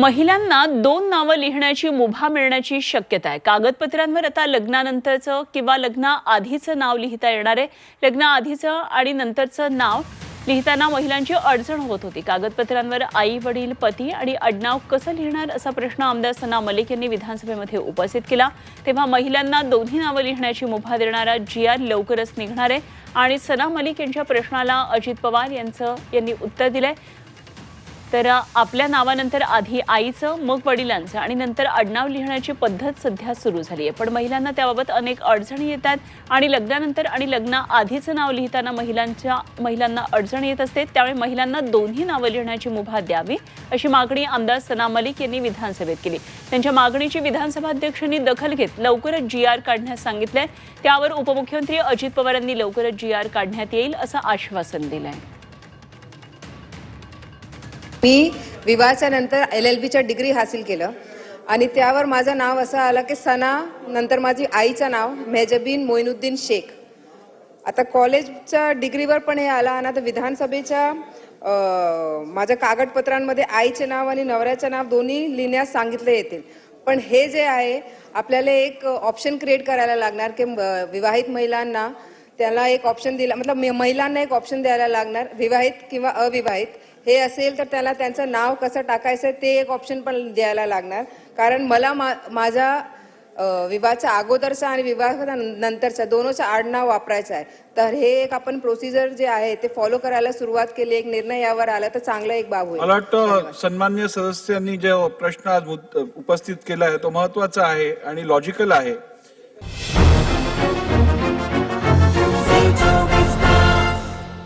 महिलांना दोन नावं लिहिण्याची मुभा मिळण्याची शक्यता आहे. कागदपत्रांवर आता लग्नानंतरचं किंवा लग्ना आधीचं नाव लिहिता येणार आहे. लग्नाआधीचं आणि नंतरचं नाव लिहिताना महिलांची अडचण होत होती. कागदपत्रांवर आई वडील पती आणि आडनाव कसं लिहिणार असा प्रश्न आमदार सना मलिक यांनी विधानसभेमध्ये उपस्थित केला. तेव्हा महिलांना दोन्ही नावं लिहिण्याची मुभा देणारा जी आर लवकरच निघणार आहे. आणि सना मलिक यांच्या प्रश्नाला अजित पवार यांचं यांनी उत्तर दिलंय. तर आपल्या नावानंतर आधी आईचं मग वडिलांचं आणि नंतर आडनाव लिहिण्याची पद्धत सध्या सुरू झाली आहे. पण महिलांना त्याबाबत अनेक अडचणी येतात आणि लग्नानंतर आणि लग्ना आधीचं नाव लिहिताना महिलांच्या महिलांना अडचण येत असते. त्यामुळे महिलांना दोन्ही नावं लिहिण्याची मुभा द्यावी अशी मागणी आमदार सना मलिक यांनी विधानसभेत केली. त्यांच्या मागणीची विधानसभा अध्यक्षांनी दखल घेत लवकरच जी आर काढण्यास सांगितलंय. त्यावर उपमुख्यमंत्री अजित पवारांनी लवकरच जी आर काढण्यात येईल असं आश्वासन दिलं आहे मी विवाहाच्या नंतर एल एल बीच्या डिग्री हासिल केलं. आणि त्यावर माझं नाव असं आलं की सना नंतर माझी आईचं नाव मेजबीन मोइनुद्दीन शेख. आता कॉलेजच्या डिग्रीवर पण हे आलं आणि आता विधानसभेच्या माझ्या कागदपत्रांमध्ये आईचे नाव आणि नवऱ्याचं नाव दोन्ही लिहिण्यास सांगितले येतील. पण हे जे आहे आपल्याला एक ऑप्शन क्रिएट करायला लागणार की विवाहित महिलांना त्याला एक ऑप्शन दिला मतलब महिलांना एक ऑप्शन द्यायला लागणार विवाहित किंवा अविवाहित. हे असेल तर त्याला त्यांचं नाव कसं टाकायचं ते एक ऑप्शन पण द्यायला लागणार. कारण मला मा माझ्या विवाहाचा विवाहाच्या अगोदरचा आणि विवाहाचा नंतरचा दोनोचं आडनाव वापरायचं आहे. तर हे एक आपण प्रोसिजर जे आहे ते फॉलो करायला सुरुवात केली एक निर्णय यावर आला तर चांगला एक बाब होईल. मला वाटतं सन्मान्य सदस्यांनी जो प्रश्न आज उपस्थित केला आहे तो महत्त्वाचा आहे आणि लॉजिकल आहे.